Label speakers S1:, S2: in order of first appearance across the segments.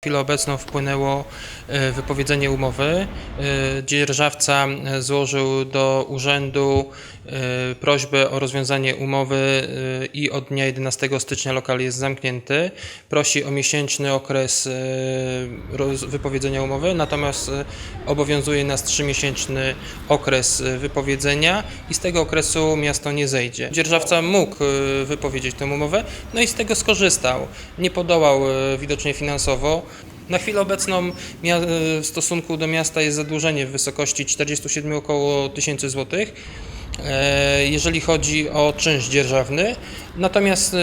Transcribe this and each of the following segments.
S1: W chwilę obecną wpłynęło e, wypowiedzenie umowy. E, Dzierżawca e, złożył do urzędu prośbę o rozwiązanie umowy i od dnia 11 stycznia lokal jest zamknięty. Prosi o miesięczny okres wypowiedzenia umowy, natomiast obowiązuje nas trzymiesięczny okres wypowiedzenia i z tego okresu miasto nie zejdzie. Dzierżawca mógł wypowiedzieć tę umowę, no i z tego skorzystał. Nie podołał widocznie finansowo. Na chwilę obecną w stosunku do miasta jest zadłużenie w wysokości 47 około tysięcy złotych, jeżeli chodzi o czynsz dzierżawny. Natomiast, e,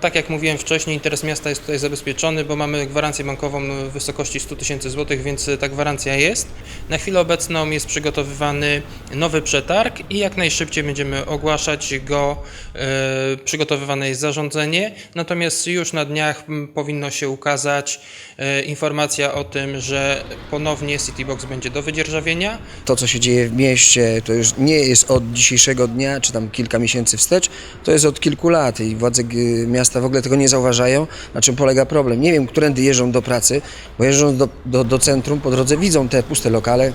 S1: tak jak mówiłem wcześniej, interes miasta jest tutaj zabezpieczony, bo mamy gwarancję bankową w wysokości 100 tysięcy złotych, więc e, ta gwarancja jest. Na chwilę obecną jest przygotowywany nowy przetarg i jak najszybciej będziemy ogłaszać go. E, Przygotowywane jest zarządzenie, natomiast już na dniach powinno się ukazać e, informacja o tym, że ponownie Citybox będzie do wydzierżawienia.
S2: To, co się dzieje w mieście, to już nie jest od dzisiejszego dnia, czy tam kilka miesięcy wstecz, to jest od kilku lat i władze g- miasta w ogóle tego nie zauważają, na czym polega problem. Nie wiem, którędy jeżdżą do pracy, bo jeżdżą do, do, do centrum, po drodze widzą te puste lokale,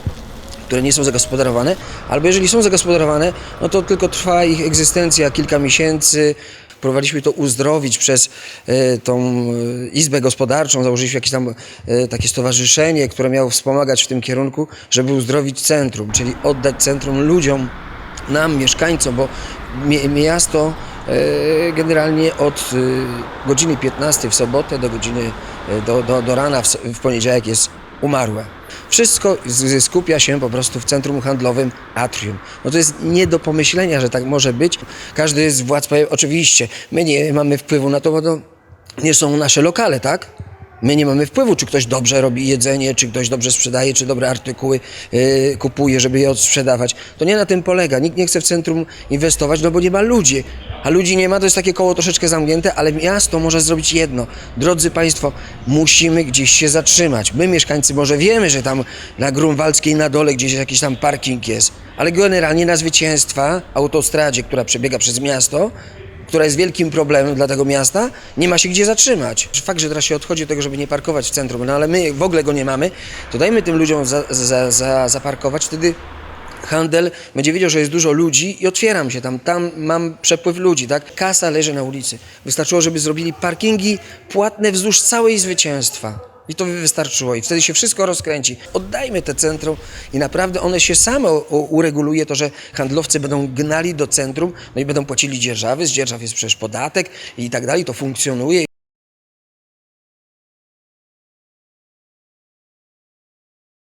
S2: które nie są zagospodarowane, albo jeżeli są zagospodarowane, no to tylko trwa ich egzystencja kilka miesięcy. Próbowaliśmy to uzdrowić przez e, tą e, izbę gospodarczą, założyliśmy jakieś tam takie stowarzyszenie, które miało wspomagać w tym kierunku, żeby uzdrowić centrum, czyli oddać centrum ludziom, nam, mieszkańcom, bo mi- miasto e, generalnie od e, godziny 15 w sobotę do godziny e, do, do, do rana w, poniedziałek jest umarłe. Wszystko skupia się po prostu w centrum handlowym Atrium. No to jest nie do pomyślenia, że tak może być. Każdy z władz powie, oczywiście, my nie mamy wpływu na to, bo to nie są nasze lokale, tak? My nie mamy wpływu, czy ktoś dobrze robi jedzenie, czy ktoś dobrze sprzedaje, czy dobre artykuły yy, kupuje, żeby je odsprzedawać. To nie na tym polega. Nikt nie chce w centrum inwestować, no bo nie ma ludzi. A ludzi nie ma, to jest takie koło troszeczkę zamknięte, ale miasto może zrobić jedno. Drodzy Państwo, musimy gdzieś się zatrzymać. My, mieszkańcy, może wiemy, że tam na Grunwaldzkiej na dole gdzieś jakiś tam parking jest, ale generalnie na zwycięstwa, autostradzie, która przebiega przez miasto, która jest wielkim problemem dla tego miasta, nie ma się gdzie zatrzymać. Fakt, że teraz się odchodzi od tego, żeby nie parkować w centrum, no ale my w ogóle go nie mamy, to dajmy tym ludziom za, za, za, zaparkować, wtedy handel będzie wiedział, że jest dużo ludzi i otwieram się tam, tam mam przepływ ludzi, tak? Kasa leży na ulicy. Wystarczyło, żeby zrobili parkingi płatne wzdłuż całej zwycięstwa. I to by wystarczyło i wtedy się wszystko rozkręci. Oddajmy te centrum i naprawdę one się same ureguluje to, że handlowcy będą gnali do centrum, no i będą płacili dzierżawy, z dzierżaw jest przecież podatek i tak dalej, to funkcjonuje.